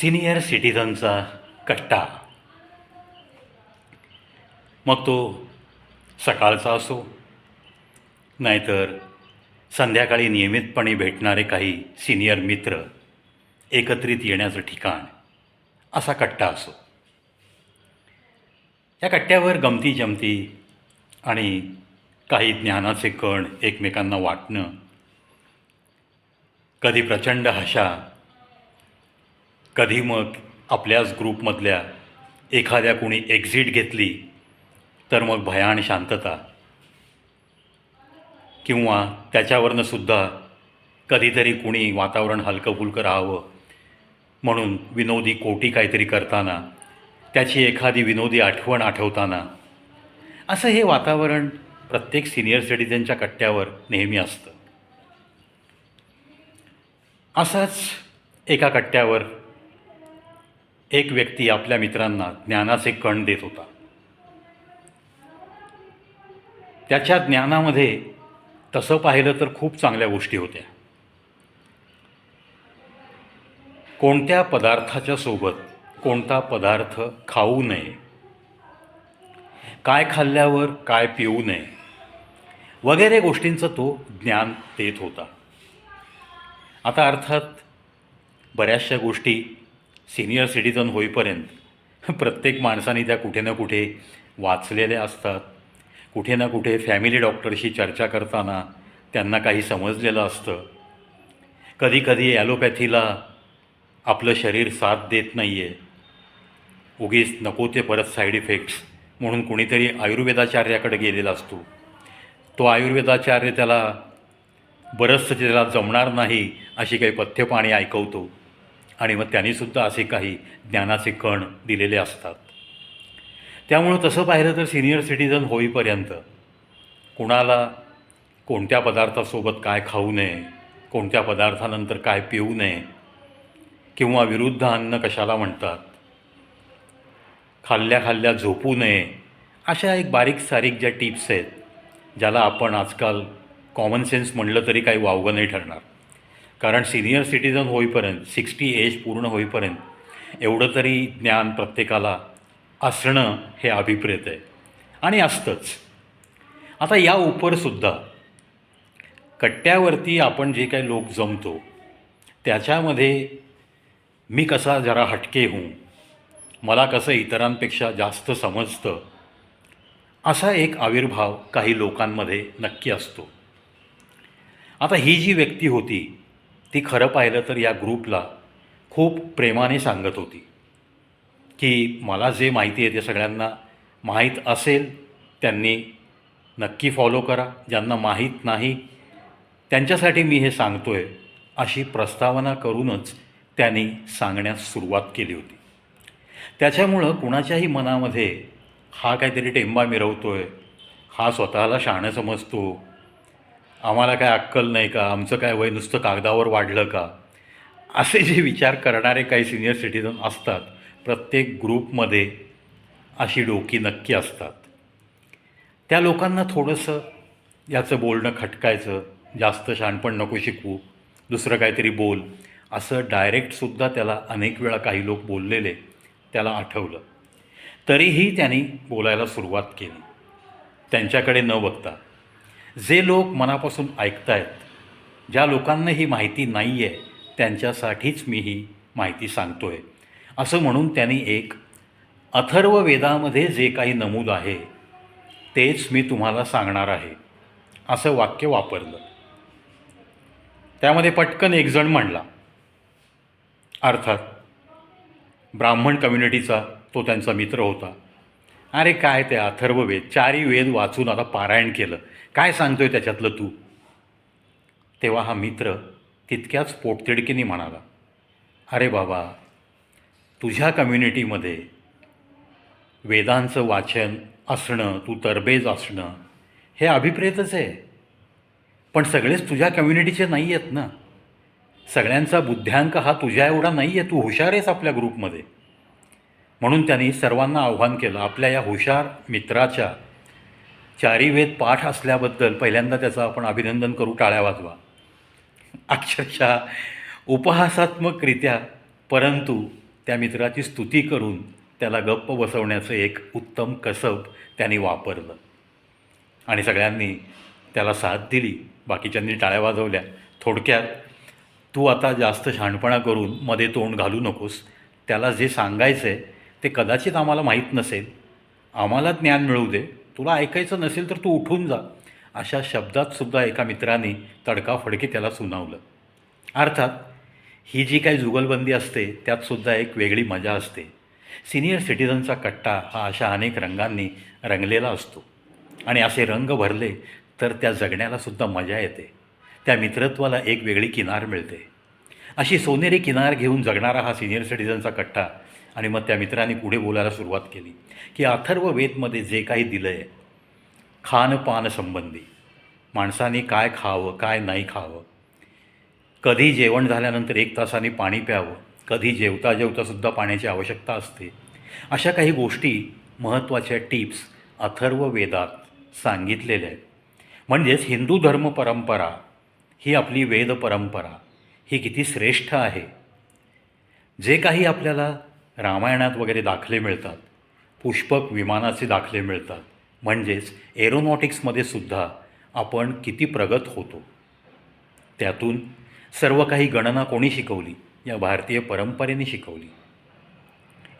Senior सिटिझनचा कट्टा. मग तो सकाळचा असो नाहीतर संध्याकाळी नियमितपणे भेटणारे काही सिनियर मित्र एकत्रित येण्याचं ठिकाण असा कट्टा असो. या कट्ट्यावर गमती जमती आणि काही ज्ञानाचे कण एकमेकांना वाटणं कधी प्रचंड हशा कधी मग आपल्याच ग्रुपमधल्या एखाद्या कुणी एक्झिट घेतली तर मग भयान शांतता. किंवा त्याच्यावरनं सुद्धा कधीतरी कुणी वातावरण हलकंफुलकं राहावं म्हणून विनोदी कोटी काहीतरी करताना त्याची एखादी विनोदी आठवण आठवताना असं हे वातावरण प्रत्येक सिनियर सिटिझनच्या कट्ट्यावर नेहमी असतं. असंच एका कट्ट्यावर एक व्यक्ती आपल्या मित्रांना ज्ञानाचे कण देत होता. त्याच्या ज्ञानामध्ये तसं पाहिलं तर खूप चांगल्या गोष्टी होत्या. कोणत्या पदार्थाच्या सोबत कोणता पदार्थ खाऊ नये काय खाल्ल्यावर काय पिऊ नये वगैरे गोष्टींचं तो ज्ञान देत होता. आता अर्थात बऱ्याचशा गोष्टी सिनियर सिटीजन होईपर्यंत प्रत्येक माणसाने त्या कुठे ना कुठे वाचलेल्या असतात. कुठे ना कुठे फॅमिली डॉक्टरशी चर्चा करताना त्यांना काही समजलेलं असतं. कधीकधी ॲलोपॅथीला आपलं शरीर साथ देत नाही आहे उगीच नको ते परत साईड इफेक्ट्स म्हणून कुणीतरी आयुर्वेदाचार्याकडे गेलेला असतो. तो आयुर्वेदाचार्य त्याला बरंचसं त्याला जमणार नाही अशी काही पथ्यपाणी ऐकवतो. आणि मग त्यांनीसुद्धा असे काही ज्ञानाचे कण दिलेले असतात. त्यामुळं तसं पाहिलं तर सिनियर सिटीजन होईपर्यंत कुणाला कोणत्या पदार्थासोबत काय खाऊ नये कोणत्या पदार्थानंतर काय पिऊ नये किंवा विरुद्ध अन्न कशाला म्हणतात खाल्ल्या खाल्ल्या झोपू नये अशा एक बारीक सारीक ज्या टिप्स आहेत ज्याला आपण आजकाल कॉमन सेन्स म्हणलं तरी काही वावगं नाही ठरणार. कारण सिनियर सिटीजन होईपर्यंत सिक्स्टी एज पूर्ण होईपर्यंत एवढं तरी ज्ञान प्रत्येकाला असणं हे अभिप्रेत आहे. आणि असतंच. आता या उपरसुद्धा कट्ट्यावरती आपण जे काही लोक जमतो त्याच्यामध्ये मी कसा जरा हटके होऊ मला कसं इतरांपेक्षा जास्त समजतं असा एक आविर्भाव काही लोकांमध्ये नक्की असतो. आता ही जी व्यक्ती होती ती खरं पाहिलं तर या ग्रुपला खूप प्रेमाने सांगत होती. की मला जे माहिती आहे ते सगळ्यांना माहीत असेल त्यांनी नक्की फॉलो करा. ज्यांना माहीत नाही त्यांच्यासाठी मी हे सांगतो आहे अशी प्रस्तावना करूनच त्यांनी सांगण्यास सुरुवात केली होती. त्याच्यामुळं कुणाच्याही मनामध्ये हा काहीतरी टेंबा मिरवतो आहे हा स्वतःला शहाणं समजतो आम्हाला काय अक्कल नाही का? आमचं काय वय नुसतं कागदावर वाढलं का? असे जे विचार करणारे काही सिनियर सिटीजन असतात प्रत्येक ग्रुपमध्ये अशी डोकी नक्की असतात. त्या लोकांना थोडंसं याचं बोलणं खटकायचं जास्त शहाणपण नको शिकवू दुसरं काहीतरी बोल असं डायरेक्टसुद्धा त्याला अनेक वेळा काही लोक बोललेले त्याला आठवलं. तरीही त्यांनी बोलायला सुरुवात केली. त्यांच्याकडे न बघता. जे लोक मनापासून ऐकतायत ज्या लोकांना ही माहिती नाही आहे त्यांच्यासाठीच मी ही माहिती सांगतो आहे असं म्हणून त्यांनी एक अथर्व वेदामध्ये जे काही नमूद आहे तेच मी तुम्हाला सांगणार आहे. असं वाक्य वापरलं. त्यामध्ये पटकन एकजण म्हणला. अर्थात ब्राह्मण कम्युनिटीचा तो त्यांचा मित्र होता. अरे काय ते अथर्व वेद चारी वेद वाचून आता पारायण केलं. काय सांगतोय त्याच्यातलं तू? तेव्हा हा मित्र तितक्याच पोटतिडकीने म्हणाला अरे बाबा तुझ्या कम्युनिटीमध्ये वेदांचं वाचन असणं तू तरबेज असणं हे अभिप्रेतच आहे. पण सगळेच तुझ्या कम्युनिटीचे नाही आहेत ना. सगळ्यांचा बुद्ध्यांक हा तुझ्या एवढा नाही आहे तू हुशार आहेस आपल्या ग्रुपमध्ये म्हणून त्यांनी सर्वांना आव्हान केलं आपल्या या हुशार मित्राच्या चारी वेद पाठ असल्याबद्दल पहिल्यांदा त्याचं आपण अभिनंदन करू टाळ्या वाजवा. अक्षरशः उपहासात्मकरित्या परंतु त्या मित्राची स्तुती करून त्याला गप्प बसवण्याचं एक उत्तम कसब त्यांनी वापरलं. आणि सगळ्यांनी त्याला साथ दिली. बाकीच्यांनी टाळ्या वाजवल्या. थोडक्यात तू आता जास्त शहाणपणा करून मध्ये तोंड घालू नकोस. त्याला जे सांगायचं आहे ते कदाचित आम्हाला माहीत नसेल. आम्हाला ज्ञान मिळू दे. तुला ऐकायचं नसेल तर तू उठून जा. अशा शब्दातसुद्धा एका मित्राने तडकाफडकी त्याला सुनावलं. अर्थात ही जी काही जुगलबंदी असते त्यातसुद्धा एक वेगळी मजा असते. सिनियर सिटिझनचा कट्टा हा अशा अनेक रंगांनी रंगलेला असतो. आणि असे रंग भरले तर त्या जगण्यालासुद्धा मजा येते. त्या मित्रत्वाला एक वेगळी किनार मिळते. अशी सोनेरी किनार घेऊन जगणारा हा सिनियर सिटिझनचा कट्टा आणि मग त्या मित्रांनी पुढे बोलायला सुरुवात केली की अथर्व वेदमध्ये जे काही दिलं आहे खानपान संबंधी माणसाने काय खावं काय नाही खावं कधी जेवण झाल्यानंतर एक तासाने पाणी प्यावं कधी जेवता जेवतासुद्धा पाण्याची आवश्यकता असते अशा काही गोष्टी महत्त्वाच्या टिप्स अथर्व वेदात सांगितलेल्या आहेत. म्हणजेच हिंदू धर्म परंपरा ही आपली वेद परंपरा ही किती श्रेष्ठ आहे. जे काही आपल्याला रामायणात वगैरे दाखले मिळतात. पुष्पक विमानाचे दाखले मिळतात. म्हणजेच एरोनॉटिक्समध्ये सुद्धा आपण किती प्रगत होतो. त्यातून सर्व काही गणना कोणी शिकवली? या भारतीय परंपरेने शिकवली.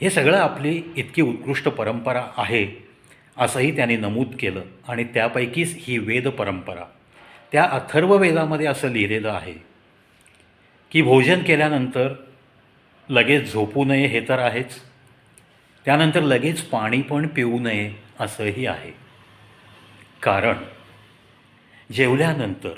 हे सगळं आपली इतकी उत्कृष्ट परंपरा आहे असंही त्यांनी नमूद केलं आणि त्यापैकीच ही वेद परंपरा. त्या अथर्व वेदामध्ये असं लिहिलेलं आहे की भोजन केल्यानंतर लगेच झोपू नये हे तर आहेच. त्यानंतर लगेच पाणी पण पिऊ नये असंही आहे. कारण जेवल्यानंतर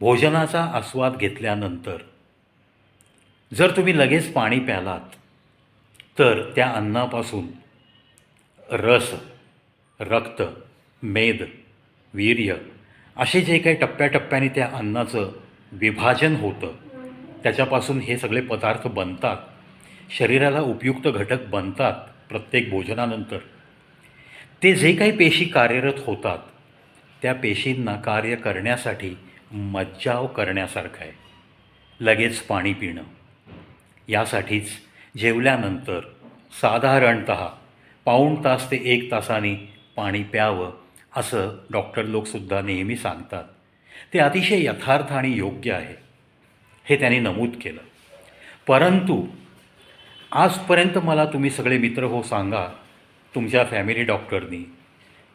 भोजनाचा आस्वाद घेतल्यानंतर जर तुम्ही लगेच पाणी प्यालात तर त्या अन्नापासून रस रक्त मेद वीर्य असे जे काही टप्प्याटप्प्याने त्या अन्नाचं विभाजन होतं त्याच्यापासून हे सगळे पदार्थ बनतात. शरीराला उपयुक्त घटक बनतात प्रत्येक भोजनानंतर. ते जे काही पेशी कार्यरत होतात त्या पेशींना कार्य करण्यासाठी मज्जाव करण्यासारखं आहे. लगेच पाणी पिणं. यासाठीच जेवल्यानंतर साधारणत पाऊण तास ते एक तासाने पाणी प्यावं असं डॉक्टर लोकसुद्धा नेहमी सांगतात. ते अतिशय यथार्थ आणि योग्य आहे. हे त्यांनी नमूद केलं. परंतु आजपर्यंत मला तुम्ही सगळे मित्र हो सांगा तुमच्या फॅमिली डॉक्टरनी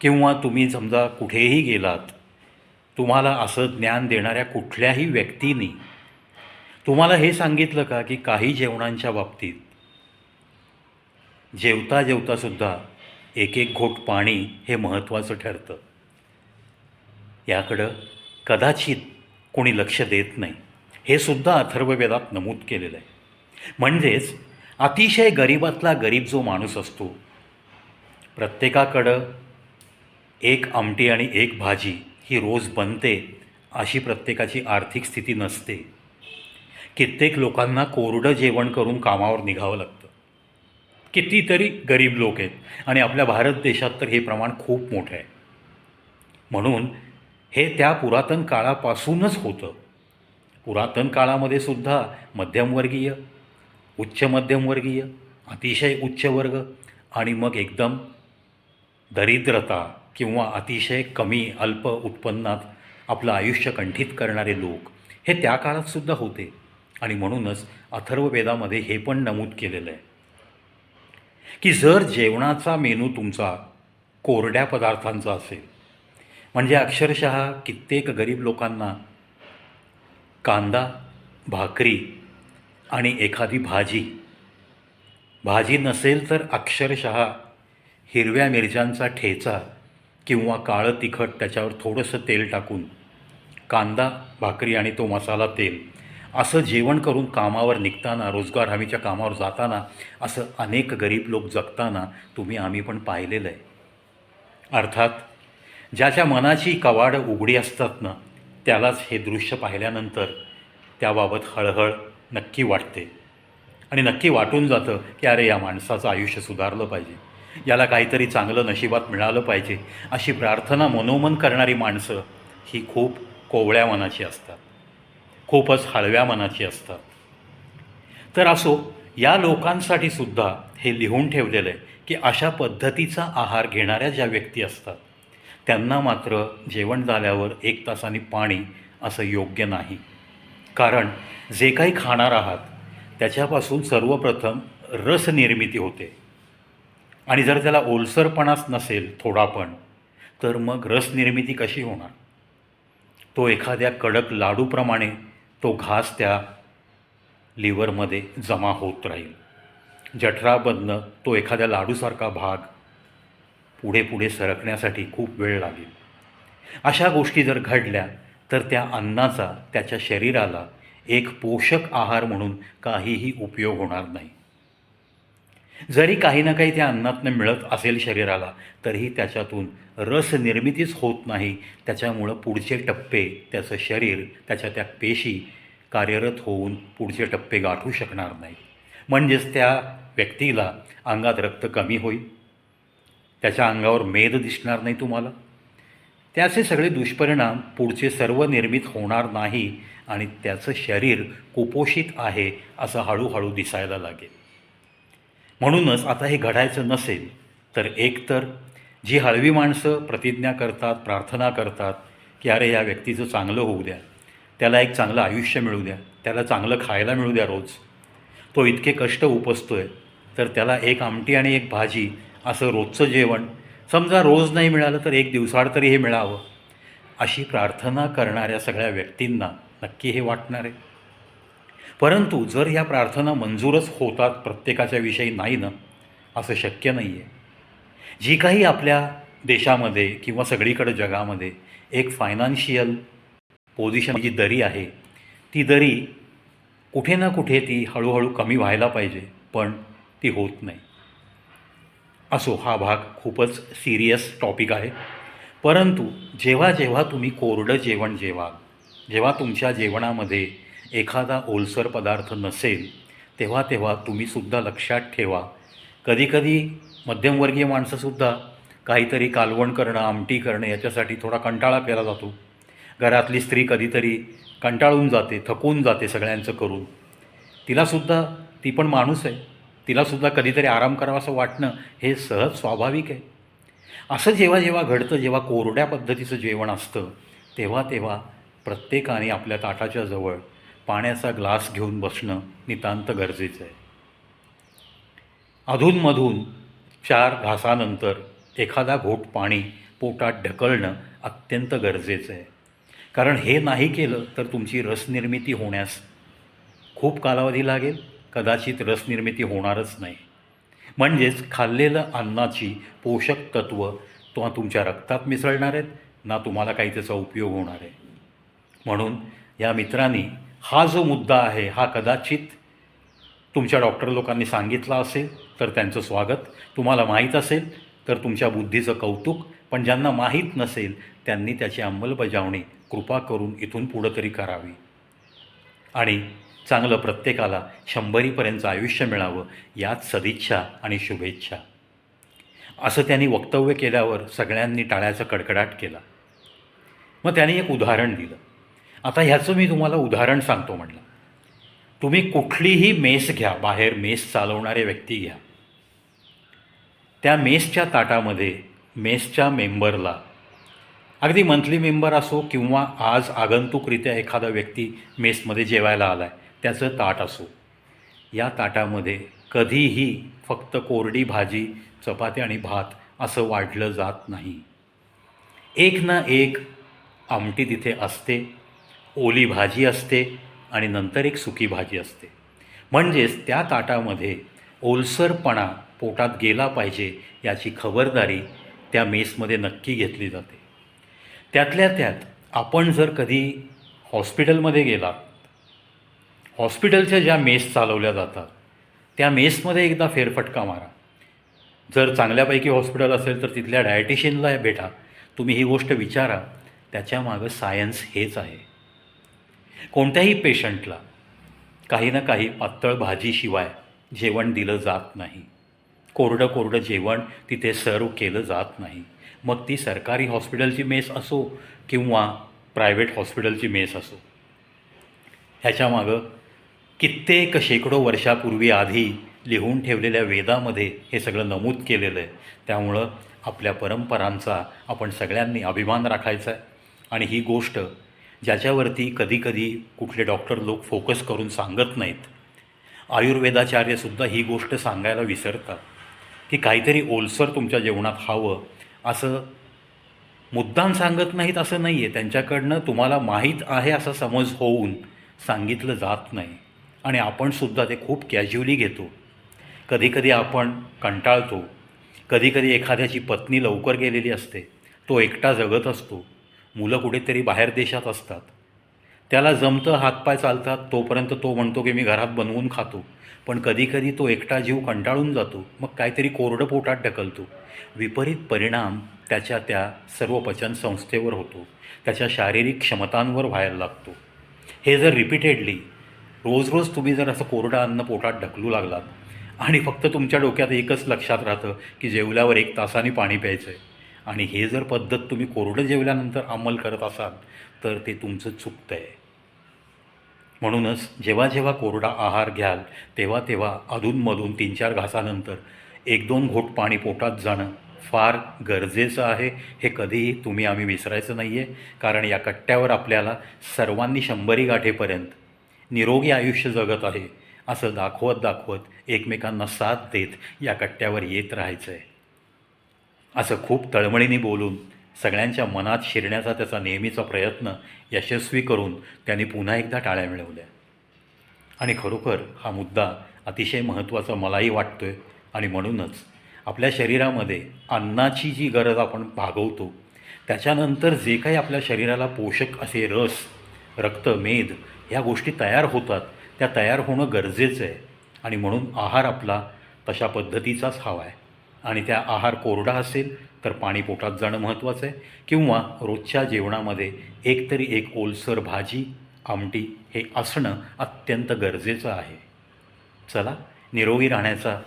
किंवा तुम्ही समजा कुठेही गेलात तुम्हाला असं ज्ञान देणाऱ्या कुठल्याही व्यक्तीनी तुम्हाला हे सांगितलं का की काही जेवणांच्या बाबतीत जेवता जेवतासुद्धा एक एक घोट पाणी हे महत्त्वाचं ठरतं. याकडं कदाचित कोणी लक्ष देत नाही. हे सुद्धा अथर्ववेदात नमूद केलेलं आहे. म्हणजेच अतिशय गरिबातला गरीब जो माणूस असतो प्रत्येकाकडं एक आमटी आणि एक भाजी ही रोज बनते अशी प्रत्येकाची आर्थिक स्थिती नसते. कित्येक लोकांना कोरडं जेवण करून कामावर निघावं लागतं. कितीतरी गरीब लोक आहेत आणि आपल्या भारत देशात तर हे प्रमाण खूप मोठं आहे. म्हणून हे त्या पुरातन काळापासूनच होतं. पुरातन काळामध्ये सुद्धा मध्यमवर्गीय उच्च मध्यमवर्गीय अतिशय उच्च वर्ग आणि मग एकदम दरिद्रता किंवा अतिशय कमी अल्प उत्पन्नात आपलं आयुष्य कंठित करणारे लोक हे त्या काळातसुद्धा होते. आणि म्हणूनच अथर्ववेदामध्ये हे पण नमूद केलेलं आहे. की जर जेवणाचा मेनू तुमचा कोरड्या पदार्थांचा असेल म्हणजे अक्षरशः कित्येक गरीब लोकांना कांदा भाकरी आणि एखादी भाजी. भाजी नसेल तर अक्षरशः हिरव्या मिरच्यांचा ठेचा किंवा काळं तिखट त्याच्यावर थोडंसं तेल टाकून कांदा भाकरी आणि तो मसाला तेल असं जेवण करून कामावर निघताना रोजगार हमीच्या कामावर जाताना असं अनेक गरीब लोक जगताना तुम्ही आम्ही पण पाहिलेलं आहे. अर्थात ज्याच्या मनाची कवाडं उघडी असतात ना त्यालाच हे दृश्य पाहिल्यानंतर त्याबाबत हळहळ नक्की वाटते. आणि नक्की वाटून जातं की अरे या माणसाचं आयुष्य सुधारलं पाहिजे. याला काहीतरी चांगलं नशिबात मिळालं पाहिजे. अशी प्रार्थना मनोमन करणारी माणसं ही खूप कोवळ्या मनाची असतात. खूपच हळव्या मनाची असतात. तर असो या लोकांसाठी सुद्धा हे लिहून ठेवलेलं आहे की अशा पद्धतीचा आहार घेणाऱ्या ज्या व्यक्ती असतात त्यांना मात्र जेवण झाल्यावर एक तासाने पाणी असं योग्य नाही. कारण जे काही खाणार आहात त्याच्यापासून सर्वप्रथम रस निर्मिती होते. आणि जर त्याला ओलसरपणाच नसेल थोडा पण तर मग रस निर्मिती कशी होणार? तो एखाद्या कडक लाडूप्रमाणे तो घास त्या लिव्हरमध्ये जमा होत राहील. जठराबदनं तो एखाद्या लाडूसारखा भाग पुढे पुढे सरकण्यासाठी खूप वेळ लागेल. अशा गोष्टी जर घडल्या तर त्या अन्नाचा त्याच्या शरीराला एक पोषक आहार म्हणून काहीही उपयोग होणार नाही. जरी काही ना काही त्या अन्नातनं मिळत असेल शरीराला तरीही त्याच्यातून रस निर्मितीच होत नाही. त्याच्यामुळं पुढचे टप्पे त्याचं शरीर त्याच्या त्या पेशी कार्यरत होऊन पुढचे टप्पे गाठू शकणार नाही म्हणजेच त्या व्यक्तीला अंगात रक्त कमी होईल. त्याच्या अंगावर मेद दिसणार नाही तुम्हाला? त्याचे सगळे दुष्परिणाम पुढचे सर्व निर्मित होणार नाही आणि त्याचं शरीर कुपोषित आहे असं हळूहळू दिसायला लागेल. म्हणूनच आता हे घडायचं नसेल तर एकतर जी हळवी माणसं प्रतिज्ञा करतात प्रार्थना करतात की अरे या व्यक्तीचं चांगलं होऊ द्या त्याला एक चांगलं आयुष्य मिळू द्या त्याला चांगलं खायला मिळू द्या रोज. तो इतके कष्ट उपसतो आहे तर त्याला एक आमटी आणि एक भाजी असं रोजचं जेवण. समजा रोज नाही मिळालं तर एक दिवसाआड तरी हे मिळावं. अशी प्रार्थना करणाऱ्या सगळ्या व्यक्तींना नक्की हे वाटणार आहे. परंतु जर ह्या प्रार्थना मंजूरच होतात प्रत्येकाच्या विषयी नाही ना असं शक्य नाही आहे जी काही आपल्या देशामध्ये किंवा सगळीकडे जगामध्ये एक फायनान्शियल पोझिशन जी दरी आहे ती दरी कुठे ना कुठे ती हळूहळू कमी व्हायला पाहिजे पण ती होत नाही. असो हा भाग खूपच सिरियस टॉपिक आहे. परंतु जेव्हा जेव्हा तुम्ही कोरडं जेवण जेवाल जेव्हा तुमच्या जेवणामध्ये एखादा ओलसर पदार्थ नसेल तेव्हा तेव्हा तुम्हीसुद्धा लक्षात ठेवा. कधीकधी मध्यमवर्गीय माणसंसुद्धा काहीतरी कालवण करणं आमटी करणं याच्यासाठी थोडा कंटाळा केला जातो. घरातली स्त्री कधीतरी कंटाळून जाते थकून जाते सगळ्यांचं करून. तिलासुद्धा ती पण माणूस आहे. तिलासुद्धा कधीतरी आराम करावा असं वाटणं हे सहज स्वाभाविक आहे. असं जेव्हा जेव्हा घडतं जेव्हा कोरड्या पद्धतीचं जेवण असतं तेव्हा तेव्हा प्रत्येकाने आपल्या ताटाच्या जवळ पाण्याचा ग्लास घेऊन बसणं नितांत गरजेचं आहे. अधूनमधून चार घासानंतर एखादा घोट पाणी पोटात ढकलणं अत्यंत गरजेचं आहे. कारण हे नाही केलं तर तुमची रसनिर्मिती होण्यास खूप कालावधी लागेल. कदाचित रसनिर्मिती होणारच नाही. म्हणजेच खाल्लेलं अन्नाची पोषक तत्त्व तो तुमच्या रक्तात मिसळणार आहेत ना तुम्हाला काही त्याचा उपयोग होणार आहे. म्हणून या मित्रांनी हा जो मुद्दा आहे हा कदाचित तुमच्या डॉक्टर लोकांनी सांगितला असेल तर त्यांचं स्वागत. तुम्हाला माहीत असेल तर तुमच्या बुद्धीचं कौतुक पण ज्यांना माहीत नसेल त्यांनी त्याची अंमलबजावणी कृपा करून इथून पुढं तरी करावी. आणि चांगलं प्रत्येकाला शंभरीपर्यंत आयुष्य मिळावं यात सदिच्छा आणि शुभेच्छा. असं त्यांनी वक्तव्य केल्यावर सगळ्यांनी टाळ्याचा कडकडाट केला. मग त्यांनी एक उदाहरण दिलं. आता ह्याचं मी तुम्हाला उदाहरण सांगतो म्हटलं. तुम्ही कुठलीही मेस घ्या बाहेर मेस चालवणारे व्यक्ती घ्या. त्या मेसच्या ताटामध्ये मेसच्या मेंबरला अगदी मंथली मेंबर असो किंवा आज आगंतुकरित्या एखादा व्यक्ती मेसमध्ये जेवायला आला आहे त्याचं ताट असो. या ताटामध्ये कधीही फक्त कोरडी भाजी चपाती आणि भात असं वाढलं जात नाही. एक ना एक आमटी तिथे असते ओली भाजी असते आणि नंतर एक सुकी भाजी असते. म्हणजेच त्या ताटामध्ये ओलसरपणा पोटात गेला पाहिजे याची खबरदारी त्या मेसमध्ये नक्की घेतली जाते. त्यातल्या त्यात आपण जर कधी हॉस्पिटलमध्ये गेलात हॉस्पिटलच्या ज्या मेस चालवल्या जातात त्या मेसमध्ये एकदा फेरफटका मारा. जर चांगल्यापैकी हॉस्पिटल असेल तर तिथल्या डायटिशियनला भेटा. तुम्ही ही गोष्ट विचारा. त्याच्यामागं सायन्स हेच आहे. कोणत्याही पेशंटला काही ना काही पातळ भाजीशिवाय जेवण दिलं जात नाही. कोरडं कोरडं जेवण तिथे सर्व केलं जात नाही. मग ती सरकारी हॉस्पिटलची मेस असो किंवा प्रायव्हेट हॉस्पिटलची मेस असो ह्याच्यामागं कित्येक शेकडो वर्षापूर्वी आधी लिहून ठेवलेल्या वेदामध्ये हे सगळं नमूद केलेलं आहे. त्यामुळं आपल्या परंपरांचा आपण सगळ्यांनी अभिमान राखायचा आहे. आणि ही गोष्ट ज्याच्यावरती कधीकधी कुठले डॉक्टर लोक फोकस करून सांगत नाहीत. आयुर्वेदाचार्यसुद्धा ही गोष्ट सांगायला विसरतात. की काहीतरी ओलसर तुमच्या जेवणात हवं असं मुद्दाम सांगत नाहीत असं नाही आहे त्यांच्याकडनं तुम्हाला माहीत आहे असं समज होऊन सांगितलं जात नाही. आणि आपणसुद्धा ते खूप कॅज्युअली घेतो. कधीकधी आपण कंटाळतो. कधीकधी एखाद्याची पत्नी लवकर गेलेली असते. तो एकटा जगत असतो. मुलं कुठेतरी बाहेर देशात असतात. त्याला जमतं हातपाय चालतात तोपर्यंत तो म्हणतो की मी घरात बनवून खातो. पण कधीकधी तो एकटा जीव कंटाळून जातो. मग काहीतरी कोरडं पोटात ढकलतो. विपरीत परिणाम त्याच्या त्या सर्व पचन संस्थेवर होतो. त्याच्या शारीरिक क्षमतांवर व्हायला लागतो. हे जर रिपीटेडली रोज रोज तुम्ही जर असं कोरडं अन्न पोटात ढकलू लागलात आणि फक्त तुमच्या डोक्यात एकच लक्षात राहतं की जेवल्यावर एक तासाने पाणी प्यायचं आहे आणि हे जर पद्धत तुम्ही कोरडं जेवल्यानंतर अंमल करत असाल तर ते तुमचं चुकतं आहे म्हणूनच जेव्हा जेव्हा कोरडा आहार घ्याल तेव्हा तेव्हा अधूनमधून तीन चार घासानंतर एक दोन घोट पाणी पोटात जाणं फार गरजेचं आहे. हे कधीही तुम्ही आम्ही विसरायचं नाही आहे कारण या कट्ट्यावर आपल्याला सर्वांनी शंभरी गाठेपर्यंत निरोगी आयुष्य जगत आहे असं दाखवत दाखवत एकमेकांना साथ देत या कट्ट्यावर येत राहायचं आहे असं खूप तळमळीने बोलून सगळ्यांच्या मनात शिरण्याचा त्याचा नेहमीचा प्रयत्न यशस्वी करून त्यांनी पुन्हा एकदा टाळ्या मिळवल्या. आणि खरोखर हा मुद्दा अतिशय महत्त्वाचा मलाही वाटतो आहे आणि म्हणूनच आपल्या शरीरामध्ये अन्नाची जी गरज आपण भागवतो त्याच्यानंतर जे काही आपल्या शरीराला पोषक असे रस रक्तमेद ह्या गोष्टी तयार होतात. त्या तयार होणं गरजेचं आहे. आणि म्हणून आहार आपला तशा पद्धतीचाच हवा आहे आणि त्या आहार कोरडा असेल तर पाणी पोटात जाणं महत्त्वाचं आहे. किंवा रोजच्या जेवणामध्ये एकतरी एक ओलसर भाजी आमटी हे असणं अत्यंत गरजेचं आहे. चला निरोगी राहण्याचा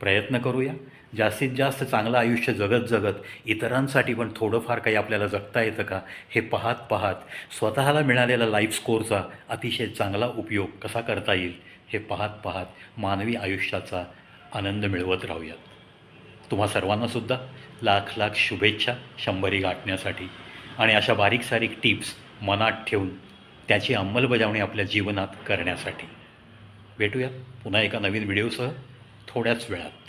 प्रयत्न करूया. जास्तीत जास्त चांगलं आयुष्य जगत जगत इतरांसाठी पण थोडंफार काही आपल्याला जगता येतं का हे पाहत पाहत स्वतःला मिळालेला लाईफ स्कोअरचा अतिशय चांगला उपयोग कसा करता येईल हे पाहत पाहत मानवी आयुष्याचा आनंद मिळवत राहूयात. तुम्हा सर्वांनासुद्धा लाख लाख शुभेच्छा शंभरी गाठण्यासाठी. आणि अशा बारीक सारीक टिप्स मनात ठेवून त्याची अंमलबजावणी आपल्या जीवनात करण्यासाठी. भेटूया पुन्हा एका नवीन व्हिडिओसह थोड्याच वेळात.